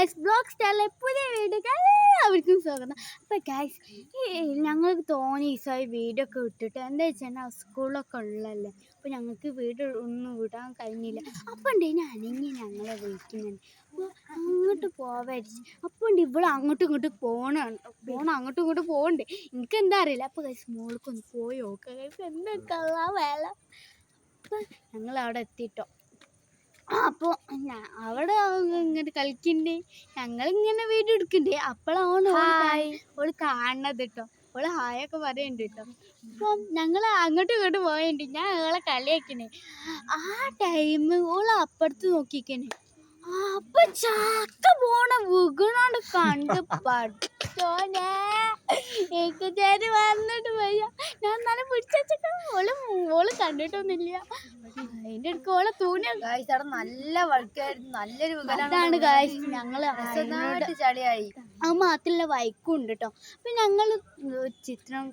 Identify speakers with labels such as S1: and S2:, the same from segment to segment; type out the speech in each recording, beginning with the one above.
S1: Guys blog സ്റ്റാറിലെ പുതിയ video എല്ലാവർക്കും സ്വാഗതം. അപ്പോൾ ഗായ്സ് ഞങ്ങൾക്ക് തോന്നി ദിവസമായി വീഡിയോ ഒക്കെ ഇട്ടിട്ട് എന്താ വെച്ചാൽ സ്കൂളൊക്കെ ഉള്ളല്ലേ അപ്പോൾ ഞങ്ങൾക്ക് വീട് ഒന്നും വിടാൻ കഴിഞ്ഞില്ല. അപ്പോൾ ഉണ്ട് ഇനി അനങ്ങി ഞങ്ങളെ വിളിക്കുന്നുണ്ട്. അപ്പോൾ അങ്ങോട്ട് പോവാരിച്ച്. അപ്പോൾ ഉണ്ട് ഇവിടെ അങ്ങോട്ടും ഇങ്ങോട്ടും പോകണം പോകണം അങ്ങോട്ടും ഇങ്ങോട്ടും പോകണ്ടേ എനിക്ക് എന്താ അറിയില്ല. അപ്പോൾ ഗൈസ് മോൾക്കൊന്ന് പോയി നോക്കാം. ഗൈസ് എന്തൊക്കെ വേല അപ്പോൾ ഞങ്ങൾ അവിടെ എത്തിയിട്ടോ അപ്പോൾ അവിടെ ഇങ്ങനെ കളിക്കണ്ടേ. ഞങ്ങളിങ്ങനെ വീഡിയോ എടുക്കണ്ടേ. അപ്പോഴാണ്. ഓൾ കാണണത് കേട്ടോ ഓൾ ഹായൊക്കെ പറയുന്നുണ്ട് കേട്ടോ അപ്പം ഞങ്ങൾ അങ്ങോട്ടും ഇങ്ങോട്ടും പോയണ്ട്. ഞാൻ ഓളെ കളിയാക്കണേ. ആ ടൈം ഓൾ അപ്പുറത്ത് നോക്കിക്കണേ. അപ്പൊ ചാക്ക പോണ വിഗണോണ്ട് കണ്ട് പഠിച്ചോനെ എനിക്ക് ചേരി വന്നിട്ട് പോയ ഞാൻ നല്ല പിടിച്ചു ഓൾ ഓൾ കണ്ടിട്ടൊന്നുമില്ല. അതിന്റെ അടുക്ക് ഓളെ തൂണ
S2: ഗായ്സ് അവിടെ നല്ല വഴുക്കായിരുന്നു. നല്ലൊരു
S1: അതാണ് ഗായ്സ്
S2: നന്നായിട്ട് ചളിയായി.
S1: അത് മാത്രമല്ല വൈക്കും ഉണ്ട് കേട്ടോ അപ്പം ഞങ്ങൾ ചിത്രം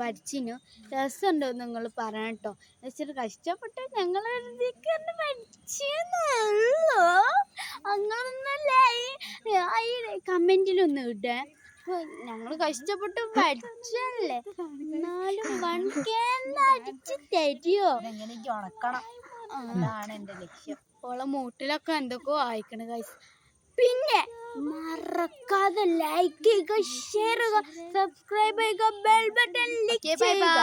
S1: വരച്ചിനു. രസമുണ്ടോ നിങ്ങൾ പറയണം കേട്ടോ വെച്ചിട്ട് കഷ്ടപ്പെട്ട് ഞങ്ങൾ വരച്ചെന്നുള്ളൂ കമന്റിലൊന്നും ഈ കമന്റിലൊന്നും ഇടേ. ഞങ്ങൾ കഷ്ടപ്പെട്ട് പഠിച്ചല്ലേ എന്നാലും വൺ അടിച്ച് തരുമോ
S2: ഉണക്കണം. അതാണ് എന്റെ ലക്ഷ്യം.
S1: ഓളെ മൂട്ടിലൊക്കെ എന്തൊക്കെ വായിക്കണ കൈസ് പിന്നെ മറക്കാതെ ലൈക്ക് ചെയ്യുക ഷെയർ ചെയ്യുക സബ്സ്ക്രൈബ് ചെയ്യുക ബെൽ ബട്ടൺ
S2: ക്ലിക്ക് ചെയ്യുക.